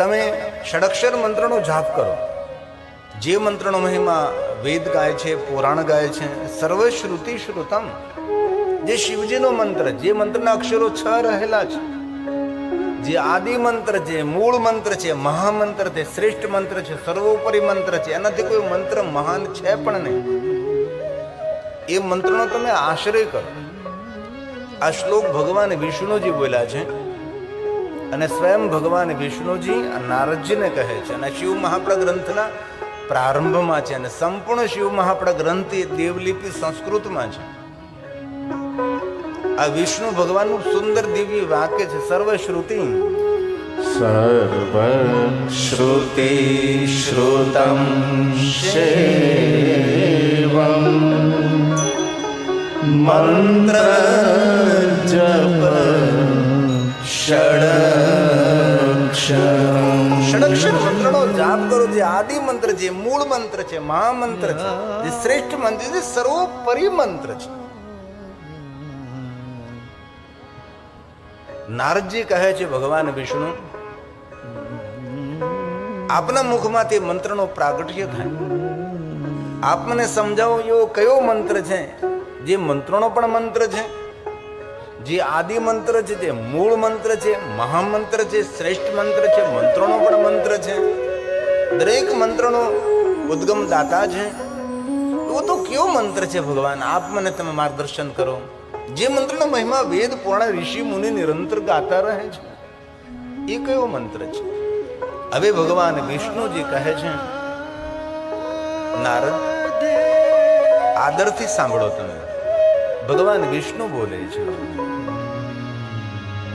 તમે ષડક્ષર મંત્રનો જાપ કરો. જે મંત્રનો મહિમા વેદ ગાય છે, પુરાણ ગાય છે સર્વ શ્રુતિ શ્રુતમ. જે શિવજીનો મંત્ર, જે મંત્રના અક્ષરો છ રહેલા છે, જે આદિ મંત્ર છે, મૂળ મંત્ર છે, મહામંત્ર છે, શ્રેષ્ઠ મંત્ર છે, સર્વોપરી મંત્ર છે, એનાથી કોઈ મંત્ર મહાન છે પણ નહીં. એ મંત્રનો તમે આશ્રય કરો. આ શ્લોક ભગવાન વિષ્ણુજી બોલ્યા છે અને સ્વયં ભગવાન વિષ્ણુજી નારદજીને કહે છે અને શિવ મહાપડા ગ્રંથના પ્રારંભમાં છે અને સંપૂર્ણ શિવ મહાપડા ગ્રંથ એ દેવલિપિ સંસ્કૃતમાં છે. આ વિષ્ણુ ભગવાનનું સુંદર દિવ્ય વાક્ય છે, સર્વશ્રુતિ સર્વશ્રુતિ શ્રુતમ શેવમ. મંત્ર જપ, ષડ ષડક્ષર નારદજી કહે છે ભગવાન વિષ્ણુ આપના મુખમાં તે મંત્રનો પ્રાગટ્ય થાય. આપ મને સમજાવો, એવો કયો મંત્ર છે? જે મંત્રનો પણ મંત્ર છે? જે આદિ મંત્ર છે તે મૂળ મંત્ર છે મહામંત્ર છે, શ્રેષ્ઠ મંત્ર છે, મંત્રોનો પણ મંત્ર છે. દરેક મંત્રનો ઉદ્ગમ દાતા છે. એવો તો કયો મંત્ર છે ભગવાન? આપ મને તમે માર્ગદર્શન કરો. જે મંત્રનો મહિમા વેદ પુરાણ ઋષિ મુનિ નિરંતર ગાતા રહે છે. એ કયો મંત્ર છે? હવે ભગવાન વિષ્ણુજી કહે છે, નારદ, આદરથી સાંભળો તમે. ભગવાન વિષ્ણુ બોલે છે.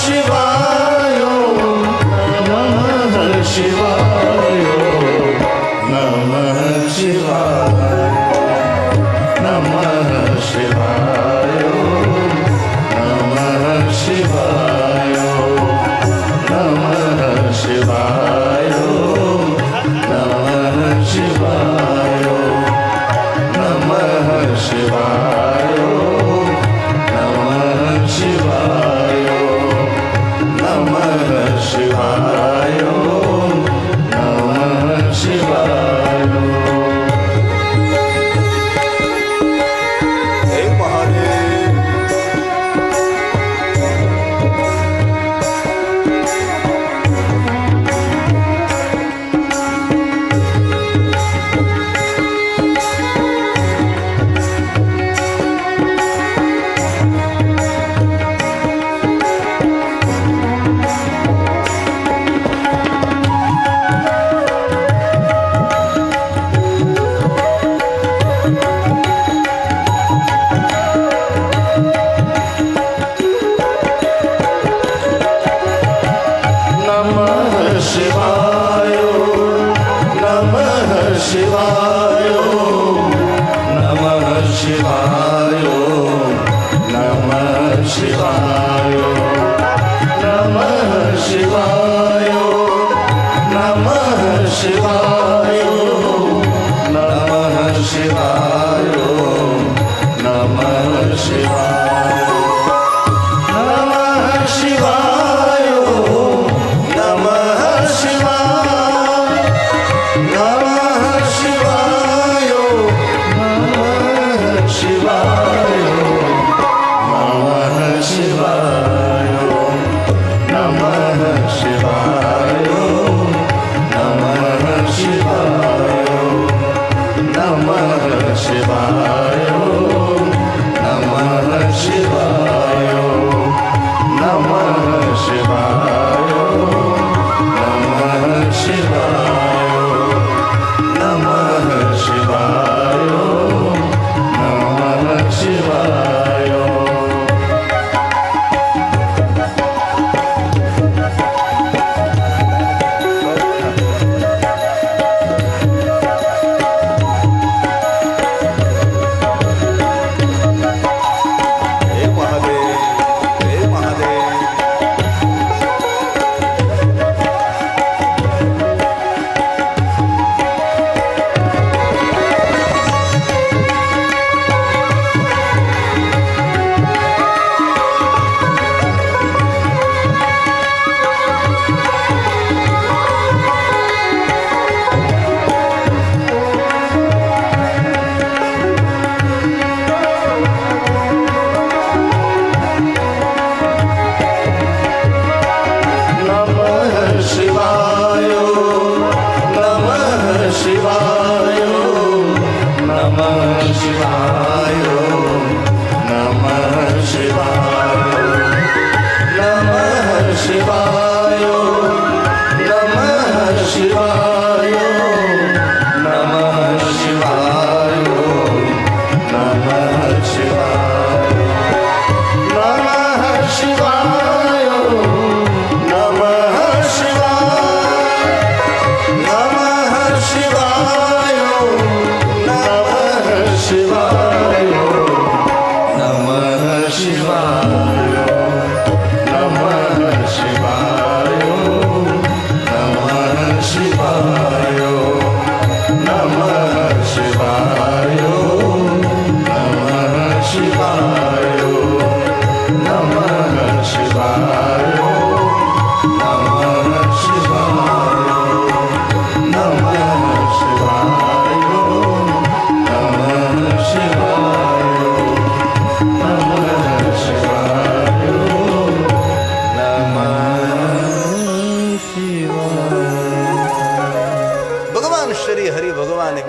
શિવાય નમ હર શિવાય.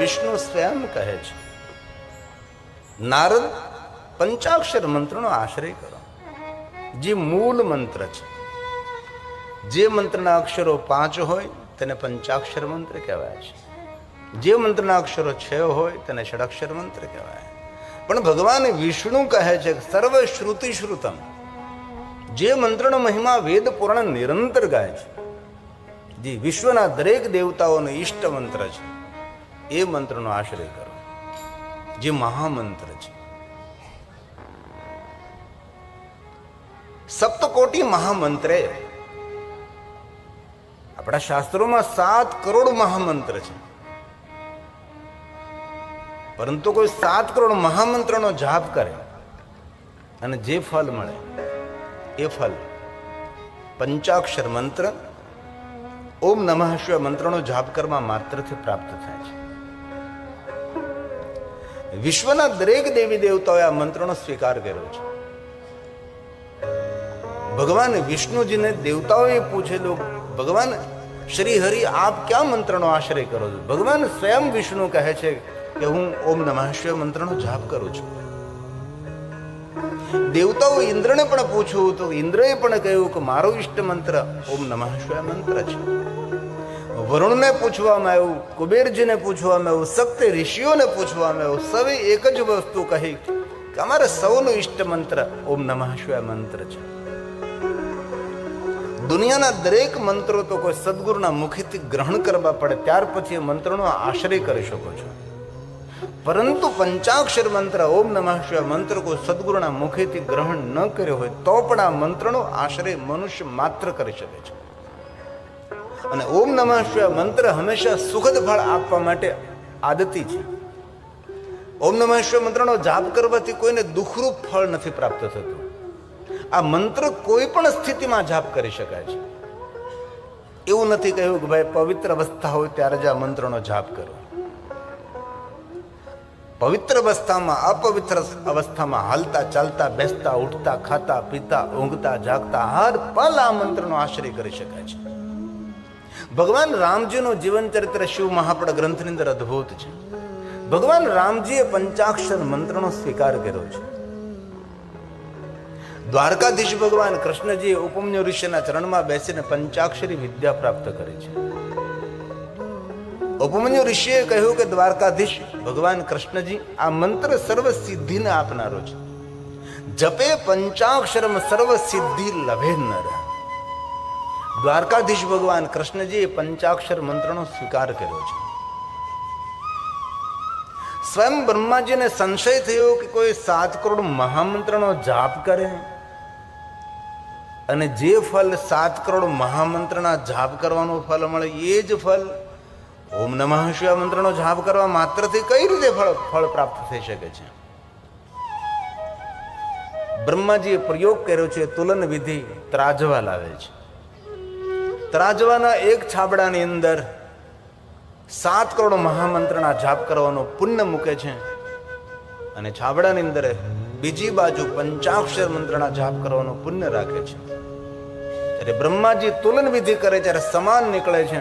વિષ્ણુ સ્વયં કહે છે, નારદ, પંચાક્ષર મંત્રનો આશ્રય કરો. જે મૂળ મંત્ર છે, જે મંત્રના અક્ષરો પાંચ હોય તેને પંચાક્ષર મંત્ર કહેવાય છે. જે મંત્રના અક્ષરો છ હોય તેને ષડાક્ષર મંત્ર કહેવાય પણ ભગવાન વિષ્ણુ કહે છે સર્વ શ્રુતિ શ્રુતમ જે મંત્રનો મહિમા વેદ પુરાણ નિરંતર ગાય છે, જે વિશ્વના દરેક દેવતાઓનો ઈષ્ટ મંત્ર છે. એ મંત્રનો આશ્રય કરો. જે મહામંત્ર છે. સપ્તકોટી મહામંત્રે આપણા શાસ્ત્રોમાં સાત કરોડ મહામંત્ર છે. પરંતુ કોઈ સાત કરોડ મહામંત્રનો જાપ કરે અને જે ફલ મળે, એ ફલ પંચાક્ષર મંત્ર, ઓમ નમઃ શિવ મંત્રનો જાપ કરવા માત્રથી પ્રાપ્ત થાય છે. વિશ્વના દરેક દેવી દેવતાઓએ આ મંત્રનો સ્વીકાર કર્યો છે. ભગવાન વિષ્ણુજીને દેવતાઓએ પૂછેલું, ભગવાન શ્રી હરિ આપ ક્યાં મંત્રનો આશ્રય કરો છો? ભગવાન સ્વયં વિષ્ણુ કહે છે કે, હું ઓમ નમઃ શિવ મંત્રનો જાપ કરું છું. દેવતાઓ ઇન્દ્રને પણ પૂછ્યું, તો ઇન્દ્રએ પણ કહ્યું કે, મારો ઈષ્ટ મંત્ર ઓમ નમઃ શિવાય મંત્ર છે. વરુણને પૂછવામાં આવ્યું, કુબેરજીને પૂછવામાં આવ્યું સપ્ત ઋષિઓને પૂછવામાં આવ્યું, સવે એક જ વસ્તુ કહી કે અમારે સૌનો ઈષ્ટ મંત્ર, ઓમ નમઃ શિવાય મંત્ર છે? દુનિયાના દરેક મંત્રો તો કોઈ સદગુરુના મુખેથી ગ્રહણ કરવા પડે, ત્યાર પછી મંત્રનો આશ્રય કરી શકો છો. પરંતુ પંચાક્ષર મંત્ર, ઓમ નમઃ શિવાય મંત્ર કોઈ સદગુરુના મુખેથી ગ્રહણ ન કર્યો હોય, તો પણ આ મંત્રનો આશ્રય મનુષ્ય માત્ર કરી શકે છે. અને ઓમ નમઃ શિવાય મંત્ર હંમેશા સુખદ ફળ આપવા માટે આદતી છે. ઓમ નમઃ શિવાય મંત્રનો જાપ કરવાથી કોઈને દુઃખરૂપ ફળ નથી પ્રાપ્ત થતું. આ મંત્ર કોઈ પણ સ્થિતિમાં જાપ કરી શકાય છે. એવું નથી કહ્યું કે ભાઈ પવિત્ર અવસ્થા હોય ત્યારે જ આ મંત્રનો જાપ કરો. પવિત્ર અવસ્થામાં, અપવિત્ર અવસ્થામાં હાલતા, ચાલતા, બેસતા, ઉઠતા, ખાતા, પીતા, ઊંઘતા, જાગતા, હર પલ આ મંત્રનો આશ્રય કરી શકાય છે. ભગવાન રામજીનું જીવન ચરિત્ર શિવ મહાપડ ગ્રંથની અંદર અદ્ભુત છે. ભગવાન રામજીએ પંચાક્ષર મંત્રનો સ્વીકાર કર્યો છે. દ્વારકાધીશ ભગવાન કૃષ્ણજીએ ઉપમ્ય ઋષિના ચરણમાં બેસીને પંચાક્ષરી વિદ્યા પ્રાપ્ત કરી છે. ઉપમન્યુ ઋષિએ કહ્યું કે દ્વારકાધીશ ભગવાન કૃષ્ણજી, આ મંત્ર સર્વ સિદ્ધિને આપનારો છે. જપે પંચાક્ષરમ સર્વ સિદ્ધિ લભે નર. દ્વારકાધીશ ભગવાન કૃષ્ણજીએ પંચાક્ષર મંત્રનો સ્વીકાર કર્યો છે. સ્વયં બ્રહ્માજીને સંશય થયો કે કોઈ સાત કરોડ મહામંત્રનો જાપ કરે અને જે ફલ સાત કરોડ મહામંત્રના જાપ કરવાનો ફલ મળે, એ જ ફલ ઓમ નમઃ શિવા મંત્રનો જાપ કરવા માત્રથી કઈ રીતે ફળ ફળ પ્રાપ્ત થઈ શકે છે? બ્રહ્માજીએ પ્રયોગ કર્યો છે, તુલન વિધિ ત્રાજવા લાવે છે. ત્રાજવાના એક છાબડાની અંદર સાત કરોડ મહામંત્રના જાપ કરવાનો પુણ્ય મૂકે છે. અને છાબડાની અંદર બીજી બાજુ પંચાક્ષર મંત્રના જાપ કરવાનો પુણ્ય રાખે છે. ત્યારે બ્રહ્માજી તુલન વિધિ કરે ત્યારે સમાન નીકળે છે.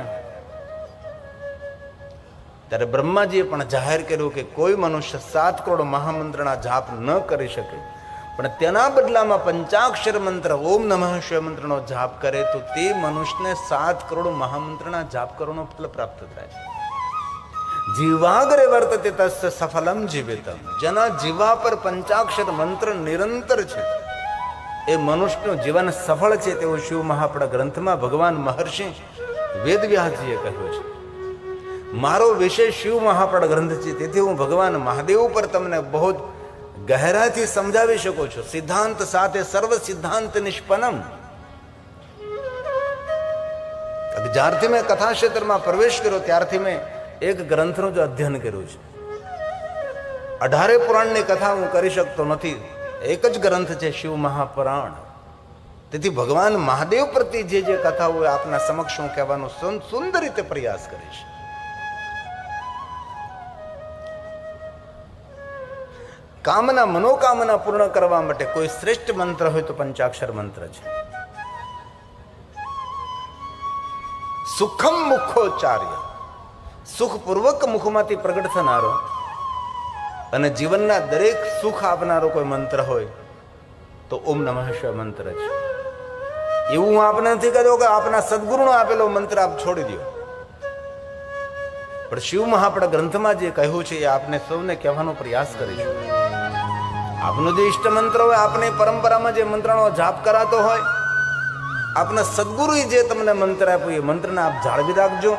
ત્યારે બ્રહ્માજીએ પણ જાહેર કર્યું કે કોઈ મનુષ્ય સાત કરોડ મહામંત્રના જાપ ન કરી શકે. પણ તેના બદલામાં પંચાક્ષર મંત્ર, ઓમ નમઃ શિવ મંત્રનો જાપ કરે તો તે મનુષ્યને સાત કરોડ મહામંત્રના જાપ કરવાનો ફલ પ્રાપ્ત થાય. છે જીવાગ્રે વર્તતે તસ્ય સફલમ જીવિતમ. જેના જીવા પર પંચાક્ષર મંત્ર નિરંતર છે. એ મનુષ્યનું જીવન સફળ છે તેવું શિવ મહાપડા ગ્રંથમાં ભગવાન મહર્ષિ વેદવ્યાસજીએ કહ્યું છે. મારો વિષય શિવ મહાપડ ગ્રંથ છે, તેથી હું ભગવાન મહાદેવ પર તમને બહુ ગહેરાથી સમજાવી શકો છો. સિદ્ધાંત સાથે સર્વ સિદ્ધાંત નિષ્પનમ જ્યારથી મેં કથા ક્ષેત્રમાં પ્રવેશ કર્યો, ત્યારથી મેં એક ગ્રંથનું જ અધ્યયન કર્યું છે. અઢારે પુરાણની કથા હું કરી શકતો નથી. એક જ ગ્રંથ છે શિવ મહાપુરાણ. તેથી ભગવાન મહાદેવ પ્રત્યે જે જે કથા હોય આપના સમક્ષ હું કહેવાનો સુંદર રીતે પ્રયાસ કરીશ. કામના મનોકામના પૂર્ણ કરવા માટે કોઈ શ્રેષ્ઠ મંત્ર હોય તો પંચાક્ષર મંત્ર છે. સુખમ મુખોચ્ચાર્ય સુખપૂર્વક મુખમાંથી પ્રગટ થનારો અને જીવનના દરેક સુખ આપનારો કોઈ મંત્ર હોય તો ઓમ નમઃ શિવાય મંત્ર છે. એવું હું આપને નથી કહેતો કે આપના સદગુરુનો આપેલો મંત્ર આપ છોડી દો. પણ શિવ મહાપડા ગ્રંથમાં જે કહ્યું છે એ આપને સૌને કહેવાનો પ્રયાસ કરીશું. આપનો જે ઈષ્ટ મંત્ર હોય, આપની પરંપરામાં જે મંત્રનો જાપ કરાતો હોય, આપના સદગુરુએ જે તમને મંત્ર આપ્યો, એ મંત્રને આપ જાળવી રાખજો.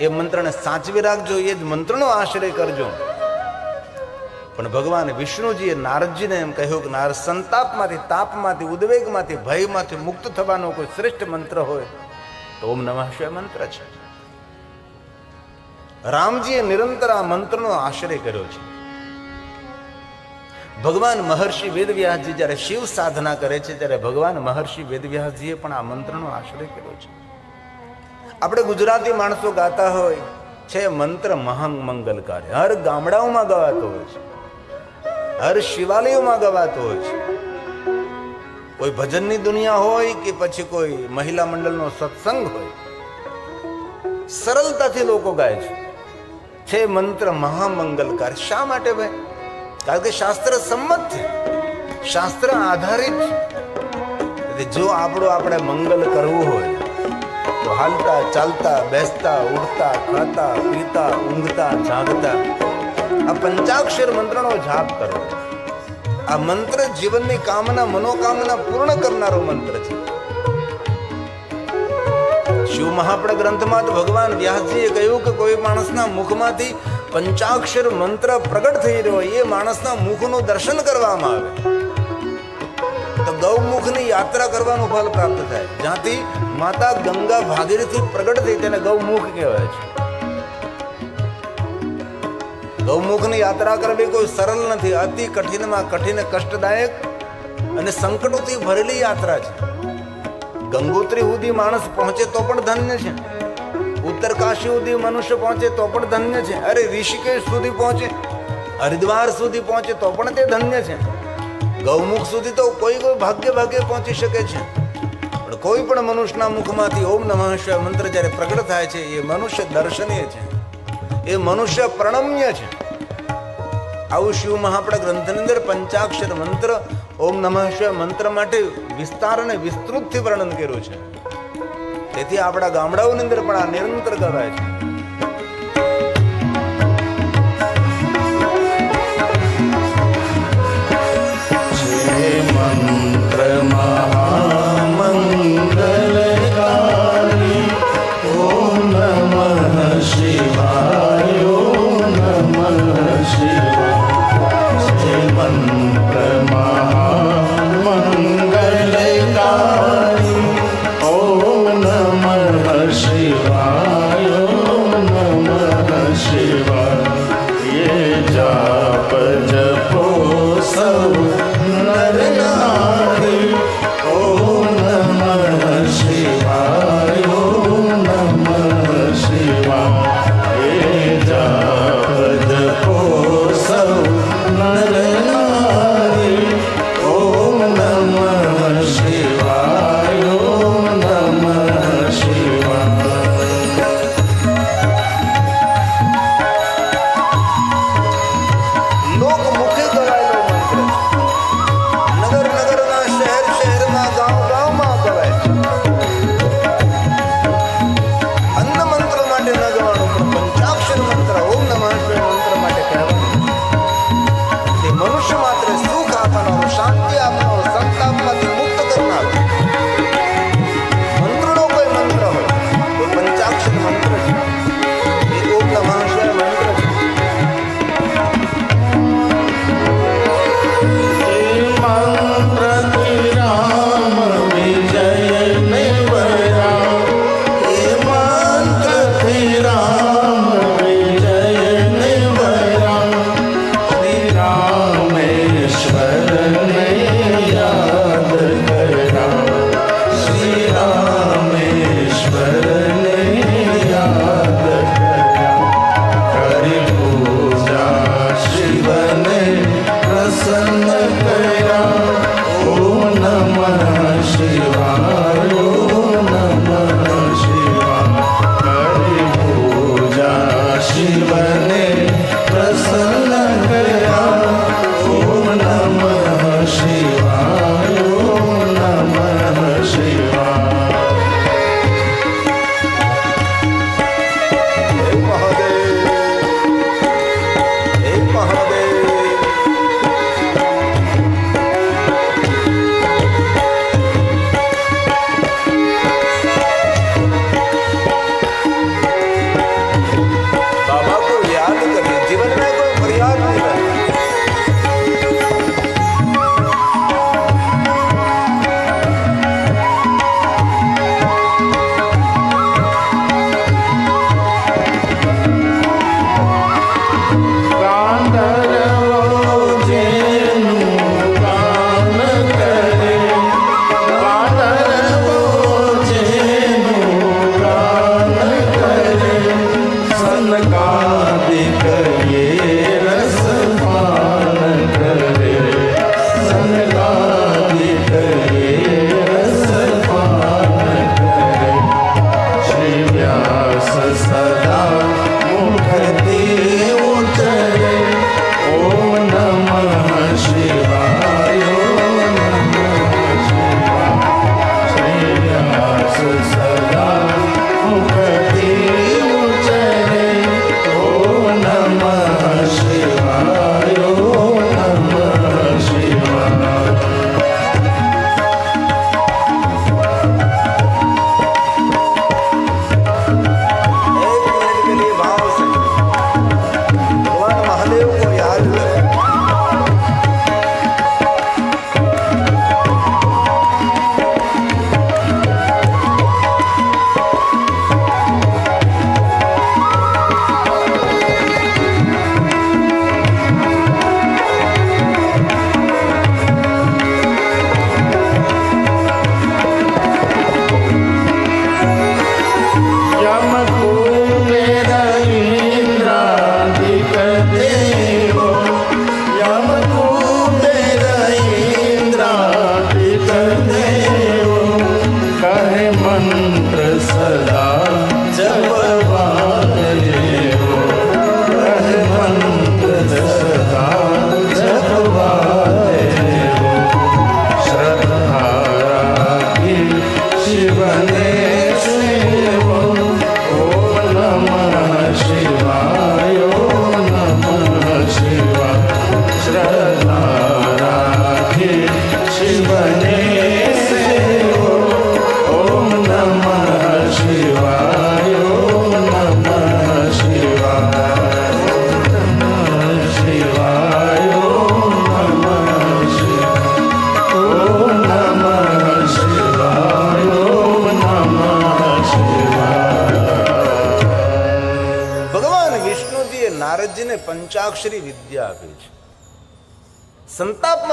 એ મંત્રને સાચવી રાખજો, એ જ મંત્રનો આશ્રય કરજો. પણ ભગવાન વિષ્ણુજીએ નારદજીને એમ કહ્યું કે નારદ, સંતાપમાંથી, તાપમાંથી, ઉદ્વેગમાંથી, ભયમાંથી મુક્ત થવાનો કોઈ શ્રેષ્ઠ મંત્ર હોય, તો ઓમ નમઃ શિવાય મંત્ર છે. રામજીએ નિરંતર આ મંત્રનો આશ્રય કર્યો છે. ભગવાન મહર્ષિ વેદવ્યાસજી જ્યારે શિવ સાધના કરે છે, ત્યારે ભગવાન મહર્ષિ વેદવ્યાસજીએ પણ આ મંત્રનો આશ્રય કર્યો છે. આપણે ગુજરાતી માણસો ગાતા હોય, છે મંત્ર મહાન મંગલકારી. હર ગામડાઓમાં ગવાતો હોય છે. હર શિવાલયોમાં ગવાતો હોય છે. કોઈ ભજનની દુનિયા હોય કે પછી કોઈ મહિલા મંડળનો સત્સંગ હોય. સરળતાથી લોકો ગાય છે. છે મંત્ર મહામંગલકાર. શા માટે ભાઈ? કારણ કે શાસ્ત્ર સંમત છે. શાસ્ત્ર આધારિત છે. જો આપણું આપણે મંગલ કરવું હોય, તો હાલતા, ચાલતા, બેસતા, ઉડતા, ખાતા, પીતા, ઊંઘતા, જાગતા, આ પંચાક્ષર મંત્રનો જાપ કરો આ મંત્ર જીવનની કામના, મનોકામના પૂર્ણ કરનારો મંત્ર છે. શિવ મહાપડ ગ્રંથમાં તો ભગવાન વ્યાસજીએ કહ્યું કે કોઈ માણસના મુખમાંથી પંચાક્ષર મંત્ર પ્રગટ થઈ રહ્યો હોય એ માણસના મુખનું દર્શન કરવામાં આવે. તો ગૌમુખની યાત્રા કરવાનું ફળ પ્રાપ્ત થાય. જ્યાંથી માતા ગંગા ભાગીરથી પ્રગટ થઈ તેને ગૌમુખ કહેવાય છે. ગૌમુખની યાત્રા કરવી કોઈ સરળ નથી. અતિ કઠિનમાં કઠિન, કષ્ટદાયક અને સંકટોથી ભરેલી યાત્રા છે. ગંગોત્રી સુધી માણસ પહોંચે તો પણ ધન્ય છે. ઉત્તર કાશી સુધી મનુષ્ય પહોંચે તો પણ ધન્ય છે. અરે ઋષિકેશ સુધી પહોંચે, હરિદ્વાર સુધી પહોંચે તો પણ તે ધન્ય છે. ગૌમુખ સુધી તો કોઈ કોઈ ભાગ્ય ભાગ્ય પહોંચી શકે છે. પણ કોઈ પણ મનુષ્યના મુખમાંથી ઓમ નમઃ શિવાય મંત્ર જ્યારે પ્રગટ થાય છે, એ મનુષ્ય દર્શનીય છે. એ મનુષ્ય પ્રણમ્ય છે. આવું શિવ મહાપડા ગ્રંથની અંદર પંચાક્ષર મંત્ર, ઓમ નમઃ શિવાય મંત્ર માટે વિસ્તાર અને વિસ્તૃતથી વર્ણન કર્યું છે. તેથી આપણા ગામડાઓની અંદર પણ આ નિરંતર કરાય છે. મંત્ર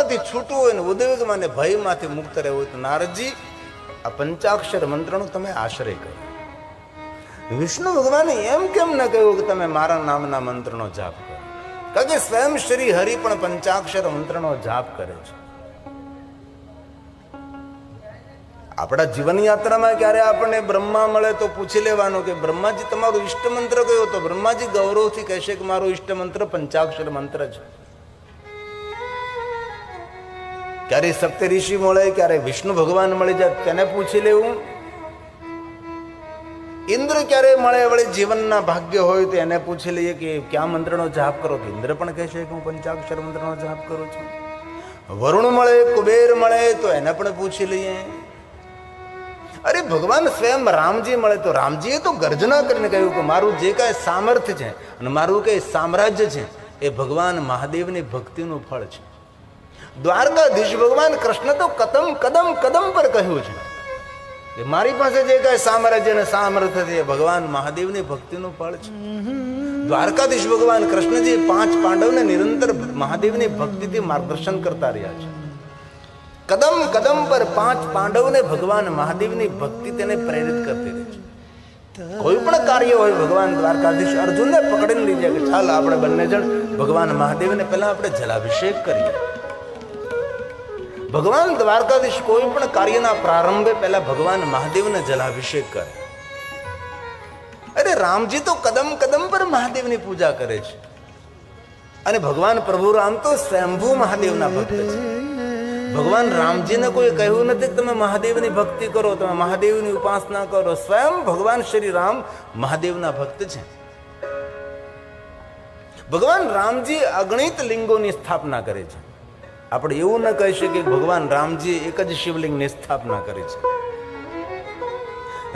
સંતાપમાંથી છૂટવું હોય ને ઉદ્વેગમાં ને ભયમાંથી મુક્ત રહેવું હોય તો નારદજી, આ પંચાક્ષર મંત્રનો તમે આશ્રય કરો. વિષ્ણુ ભગવાને એમ કેમ ન કહ્યું કે તમે મારા નામના મંત્રનો જાપ કરો? કારણ કે સ્વયં શ્રી હરિ પણ પંચાક્ષર મંત્રનો જાપ કરે છે. આપણા જીવન યાત્રામાં ક્યારે આપણને બ્રહ્મા મળે તો પૂછી લેવાનું કે બ્રહ્માજી, તમારો ઈષ્ટ મંત્ર કયો? તો બ્રહ્માજી ગૌરવથી કહેશે કે મારો ઈષ્ટ મંત્ર પંચાક્ષર મંત્ર છે. ક્યારે સપ્ત ઋષિ મળે, ક્યારે વિષ્ણુ ભગવાન મળી, જાય તેને પૂછી લેવું. ઇન્દ્ર ક્યારે મળે, વળે જીવનના ભાગ્ય હોય તો એને પૂછી લઈએ કે ક્યાં મંત્રનો જાપ કરો. તો ઇન્દ્ર પણ કહેશે કે હું પંચાક્ષર મંત્રનો જાપ કરું છું. વરુણ મળે, કુબેર મળે, તો એને પણ પૂછી લઈએ. અરે ભગવાન સ્વયં રામજી મળે, તો રામજીએ તો ગર્જના કરીને કહ્યું કે મારું જે કાંઈ સામર્થ્ય છે અને મારું કંઈ સામ્રાજ્ય છે, એ ભગવાન મહાદેવની ભક્તિનું ફળ છે. દ્વારકાધીશ ભગવાન કૃષ્ણ તો કદમ કદમ કદમ પર કહ્યું છે. કે મારી પાસે જે કાંઈ સામ્રાજ્ય અને સામર્થ્ય છે ભગવાન મહાદેવની ભક્તિનું ફળ છે. દ્વારકાધીશ ભગવાન કૃષ્ણજી પાંચ પાંડવને નિરંતર મહાદેવની ભક્તિથી માર્ગદર્શન કરતા રહ્યા છે. કદમ કદમ પર પાંચ પાંડવને ભગવાન મહાદેવની ભક્તિ તેને પ્રેરિત કરતી રહી છે. કોઈ પણ કાર્ય હોય ભગવાન દ્વારકાધીશ અર્જુનને પકડીને લીધે કે ચાલ આપણે બંને જણ ભગવાન મહાદેવને પહેલા આપણે જલાભિષેક કરીએ. ભગવાન દ્વારકાધીશ કોઈ પણ કાર્યના પ્રારંભે પહેલા ભગવાન મહાદેવને જલાભિષેક કરે. અરે રામજી તો કદમ કદમ પર મહાદેવની પૂજા કરે છે. અને ભગવાન પ્રભુ રામ તો સ્વયંભૂ મહાદેવના ભક્ત છે. ભગવાન રામજીને કોઈ કહ્યું નથી તમે મહાદેવની ભક્તિ કરો, તમે મહાદેવની ઉપાસના કરો. સ્વયં ભગવાન શ્રી રામ મહાદેવના ભક્ત છે. ભગવાન રામજી અગણિત લિંગોની સ્થાપના કરે છે. આપણે એવું ન કહી શકીએ કે ભગવાન રામજી એક જ શિવલિંગની સ્થાપના કરી છે.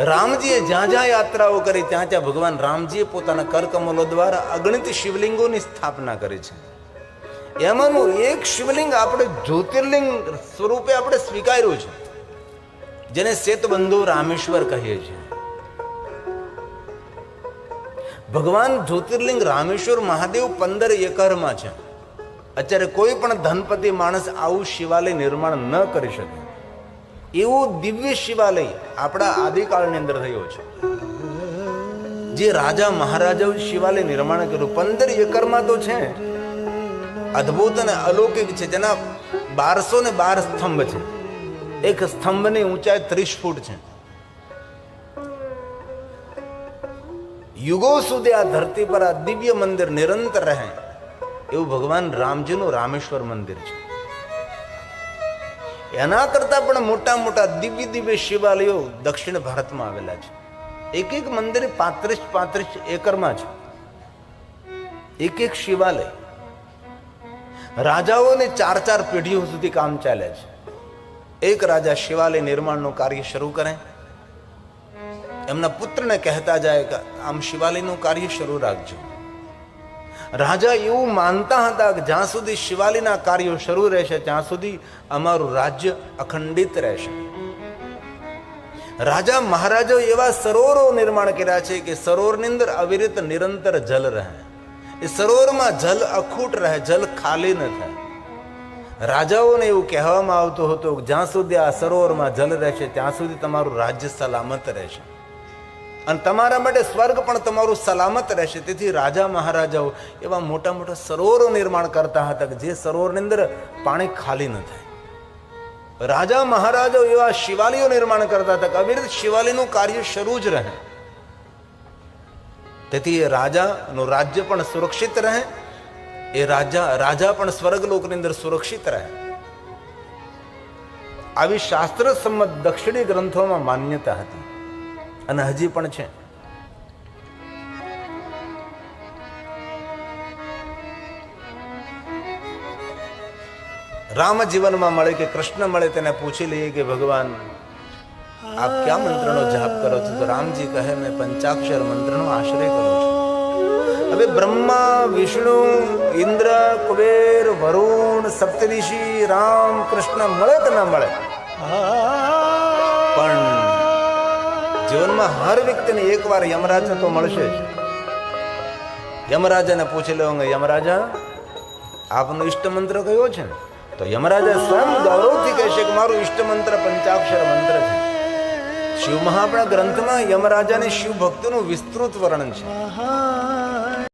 રામજીએ જ્યાં જ્યાં યાત્રાઓ કરી, ત્યાં ત્યાં ભગવાન રામજીએ પોતાના કરકમલો દ્વારા અગણિત શિવલિંગોની સ્થાપના કરી છે. એમાંનું એક શિવલિંગ આપણે જ્યોતિર્લિંગ સ્વરૂપે આપણે સ્વીકાર્યું છે, જેને સેતબંધુ રામેશ્વર કહીએ છીએ. ભગવાન જ્યોતિર્લિંગ રામેશ્વર મહાદેવ પંદર એકરમાં છે. અત્યારે કોઈ પણ ધનપતિ માણસ આવું શિવાલય નિર્માણ ન કરી શકે. એવું દિવ્ય શિવાલય આપણા આદિકાળની અંદર થયો છે. જે રાજા મહારાજાઓ શિવાલય નિર્માણ કર્યું. પંદર એકરમાં તો છે. અદ્ભુત અને અલૌકિક છે. જેના બારસો ને બાર સ્તંભ છે. એક સ્તંભની ઊંચાઈ ત્રીસ ફૂટ છે. યુગો સુધી આ ધરતી પર આ દિવ્ય મંદિર નિરંતર રહે. એવું ભગવાન રામજીનું રામેશ્વર મંદિર છે. એના કરતા પણ મોટા મોટા દિવ્ય દિવ્ય શિવાલયો દક્ષિણ ભારતમાં આવેલા છે. એક એક મંદિર પાંત્રીસ પાંત્રીસ એકરમાં છે. એક એક શિવાલય. રાજાઓને ચાર ચાર પેઢીઓ સુધી કામ ચાલે છે. એક રાજા શિવાલય નિર્માણનું કાર્ય શરૂ કરે. એમના પુત્રને કહેતા જાય કે આમ શિવાલયનું કાર્ય શરૂ રાખજો. રાજા એવું માનતા હતા કે જ્યાં સુધી શિવાલીના કાર્યો શરૂ રહેશે, ત્યાં સુધી અમારું રાજ્ય અખંડિત રહેશે. રાજા મહારાજો એવા સરોવરો નિર્માણ કર્યા છે કે સરોવરની અંદર અવિરત નિરંતર જલ રહે. એ સરોવરમાં જલ અખૂટ રહે, જલ ખાલી ન થાય. રાજાઓને એવું કહેવામાં આવતું હતું કે જ્યાં સુધી આ સરોવરમાં જલ રહેશે, ત્યાં સુધી તમારું રાજ્ય સલામત રહેશે. અને તમારા માટે સ્વર્ગ પણ તમારું સલામત રહેશે. તેથી રાજા મહારાજાઓ એવા મોટા મોટા સરોવરો નિર્માણ કરતા હતા કે જે સરોવરની અંદર પાણી ખાલી ન થાય. રાજા મહારાજાઓ એવા શિવાલયો નિર્માણ કરતા હતા કે અવિરત શિવાલયનું કાર્ય શરૂ જ રહે. તેથી એ રાજાનું રાજ્ય પણ સુરક્ષિત રહે. એ રાજા રાજા પણ સ્વર્ગ લોકની અંદર સુરક્ષિત રહે. આવી શાસ્ત્ર સંમત દક્ષિણી ગ્રંથોમાં માન્યતા હતી. અને હજી પણ છે. રામ જીવનમાં મળે કે કૃષ્ણ મળે તેને પૂછી લઈએ કે ભગવાન આપ ક્યાં મંત્રનો જાપ કરો છો? તો રામજી કહે મેં પંચાક્ષર મંત્રનો આશ્રય કરું છું. હવે બ્રહ્મા વિષ્ણુ ઇન્દ્ર કુબેર વરુણ સપ્તઋષિ રામ કૃષ્ણ મળે કે ના મળે? પણ જીવનમાં હર વ્યક્તિને એકવાર યમરાજ તો મળશે જ. યમરાજાને પૂછી લેવાંગે યમરાજા, આપનો ઈષ્ટ મંત્ર કયો છે? તો યમરાજા સ્વયં ગૌરવથી કહેશે કે મારું ઈષ્ટ મંત્ર પંચાક્ષર મંત્ર છે. શિવ મહાપણા ગ્રંથમાં યમરાજાની શિવ ભક્તિનું વિસ્તૃત વર્ણન છે.